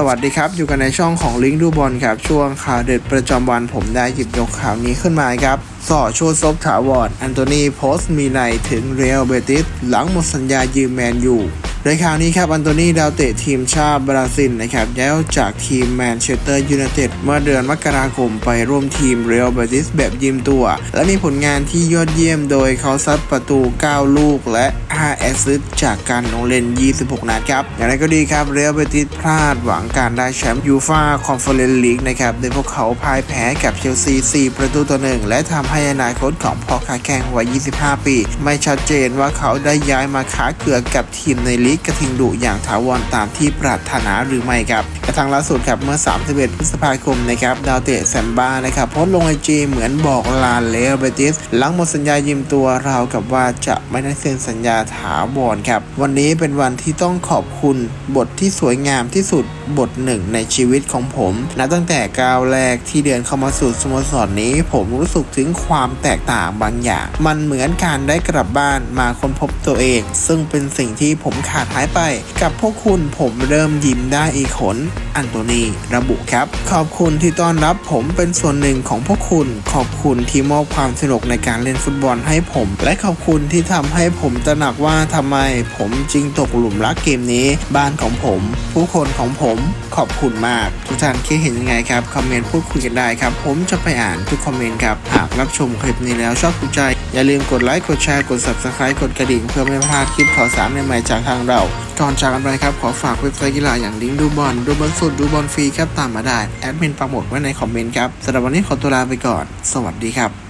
สวัสดีครับ อยู่กันในช่องของลิงก์ดูบอลครับ ช่วงข่าวเด็ดประจำวันผมได้หยิบยกข่าวนี้ขึ้นมาครับสอโชว์ซบถาวรแอนโทนีโพสต์มีในถึงเรอัลเบติสหลังหมดสัญญายืมแมนยูโดยข่าวนี้ครับอันโตนีดาวเตะทีมชาติบราซิลนะครับย้ายออกจากทีมแมนเชสเตอร์ยูไนเต็ดเมื่อเดือนมกราคมไปร่วมทีมเรอัลเบติสแบบยืมตัว และมีผลงานที่ยอดเยี่ยมโดยเขาซัดประตู 9 ลูกและ 5 แอสซิสต์จากการลงเล่น 26 นัดครับ อย่างไรก็ดีครับ เรอัลเบติสพลาดหวังการได้แชมป์ยูฟาคอนเฟอเรนซ์ลีกนะครับ โดยพวกเขาพ่ายแพ้กับเชลซี 4 ประตูต่อหนึ่งและทำให้อนาคตของพอคาแข่งวัย 25 ปี ไม่ชัดเจนว่าเขาได้ย้ายมาขาเกือกับทีมในลีกกระทิงดุอย่างถาวรตามที่ปรารถนาหรือไม่ครับ กระทั่งล่าสุดครับเมื่อ 31 พฤษภาคมนะครับดาวเตะแซมบ้านะครับโพสต์ลงไอจีเหมือนบอกลาเลอเบติสหลังหมดสัญญายืมตัวเรากับว่าจะไม่ได้เซ็นสัญญาถาวรครับ วันนี้เป็นวันที่ต้องขอบคุณบทที่สวยงามที่สุด บทหนึ่งในชีวิตของผมนับตั้งแต่ก้าวแรกที่เดินเข้ามาสู่สโมสรนี้ ผมรู้สึกถึงความแตกต่างบางอย่าง มันเหมือนการได้กลับบ้านมาค้นพบตัวเอง ซึ่งเป็นสิ่งที่ผมขาดหายไป กับพวกคุณผมเริ่มยิ้มได้อีกขนอันโตนีระบุครับ ขอบคุณที่ต้อนรับผมเป็นส่วนหนึ่งของพวกคุณ ขอบคุณที่มอบความสนุกในการเล่นฟุตบอลให้ผม และขอบคุณที่ทำให้ผมตระหนักว่าทำไมผมจึงตกหลุมรักเกมนี้ บ้านของผม ผู้คนของผมขอบคุณมาก ทุกท่านคิดเห็นยังไงครับ คอมเมนต์พูดคุยกันได้ครับ ผมจะไปอ่านทุกคอมเมนต์ครับ หากรับชมคลิปนี้แล้วชอบถูกใจ อย่าลืมกดไลค์กดแชร์กด subscribe กดกระดิ่งเพื่อไม่พลาดคลิปข่าวสารใหม่ๆจากทางเราก่อนจากกันไปครับ ขอฝากเว็บไซต์กีฬาอย่างลิงดูบอลดูบอลสดดูบอลฟรีครับตามมาได้แอดมินปักหมดไว้ในคอมเมนต์ครับสำหรับวันนี้ขอตัวลาไปก่อน สวัสดีครับ